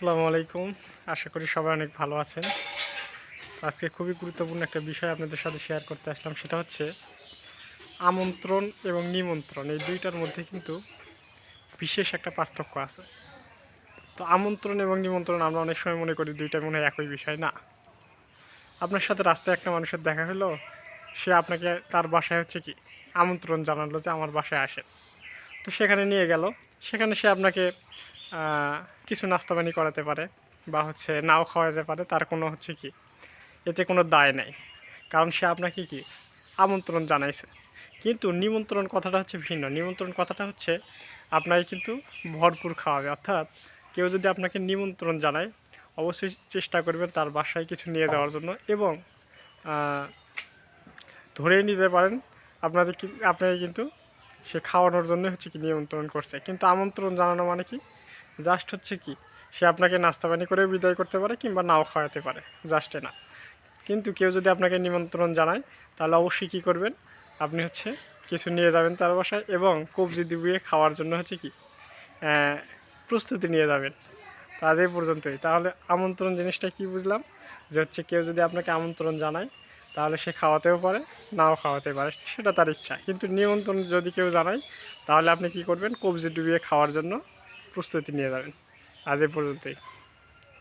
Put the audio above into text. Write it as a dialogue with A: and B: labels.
A: আসসালামু আলাইকুম। আশা করি সবাই অনেক ভালো আছেন। আজকে খুবই গুরুত্বপূর্ণ একটা বিষয় আপনাদের সাথে শেয়ার করতে আসলাম, সেটা হচ্ছে আমন্ত্রণ এবং নিমন্ত্রণ। এই দুইটার মধ্যে কিন্তু বিশেষ একটা পার্থক্য আছে। তো আমন্ত্রণ এবং নিমন্ত্রণ আমরা অনেক সময় মনে করি দুইটা মনে হয় একই বিষয়, না? আপনার সাথে রাস্তায় একটা মানুষের দেখা হলো, সে আপনাকে তার বাসায় হচ্ছে কি আমন্ত্রণ জানালো যে আমার বাসায় আসেন। তো সেখানে নিয়ে গেল। সেখানে সে আপনাকে কিছু নাস্তা পানি করাতে পারে বা হচ্ছে নাও খাওয়াতে পারে, তার কোনো হচ্ছে কি, এতে কোনো দায় নেই। কারণ সে আপনাকে কি, আমন্ত্রণ জানাইছে। কিন্তু নিমন্ত্রণ কথাটা হচ্ছে ভিন্ন। নিমন্ত্রণ কথাটা হচ্ছে আপনাকে কিন্তু ভরপুর খাওয়াবে। অর্থাৎ কেউ যদি আপনাকে নিমন্ত্রণ জানায়, অবশ্যই চেষ্টা করবেন তার বাসায় কিছু নিয়ে যাওয়ার জন্য এবং ধরেই নিতে পারেন আপনাদের আপনাকে কিন্তু সে খাওয়ানোর জন্য হচ্ছে কি নিমন্ত্রণ করছে। কিন্তু আমন্ত্রণ জানানো মানে কি জাস্ট হচ্ছে কি, সে আপনাকে নাস্তা পানি করে বিদায় করতে পারে কিংবা নাও খাওয়াতে পারে, জাস্টে না কিন্তু কেউ যদি আপনাকে নিমন্ত্রণ জানায়, তাহলে অবশ্যই কী করবেন? আপনি হচ্ছে কিছু নিয়ে যাবেন তার বাসায় এবং কবজি দিবিয়ে খাওয়ার জন্য হচ্ছে কি প্রস্তুতি নিয়ে যাবেন। তো আজ এই পর্যন্তই। তাহলে আমন্ত্রণ জিনিসটা কি বুঝলাম? যে হচ্ছে কেউ যদি আপনাকে আমন্ত্রণ জানায়, তাহলে সে খাওয়াতেও পারে, নাও খাওয়াতে পারে, সেটা তার ইচ্ছা। কিন্তু নিমন্ত্রণ যদি কেউ জানায়, তাহলে আপনি কি করবেন? কবজি ডুবিয়ে খাওয়ার জন্য প্রস্তুতি নিয়ে যাবেন। আজ এ পর্যন্তই।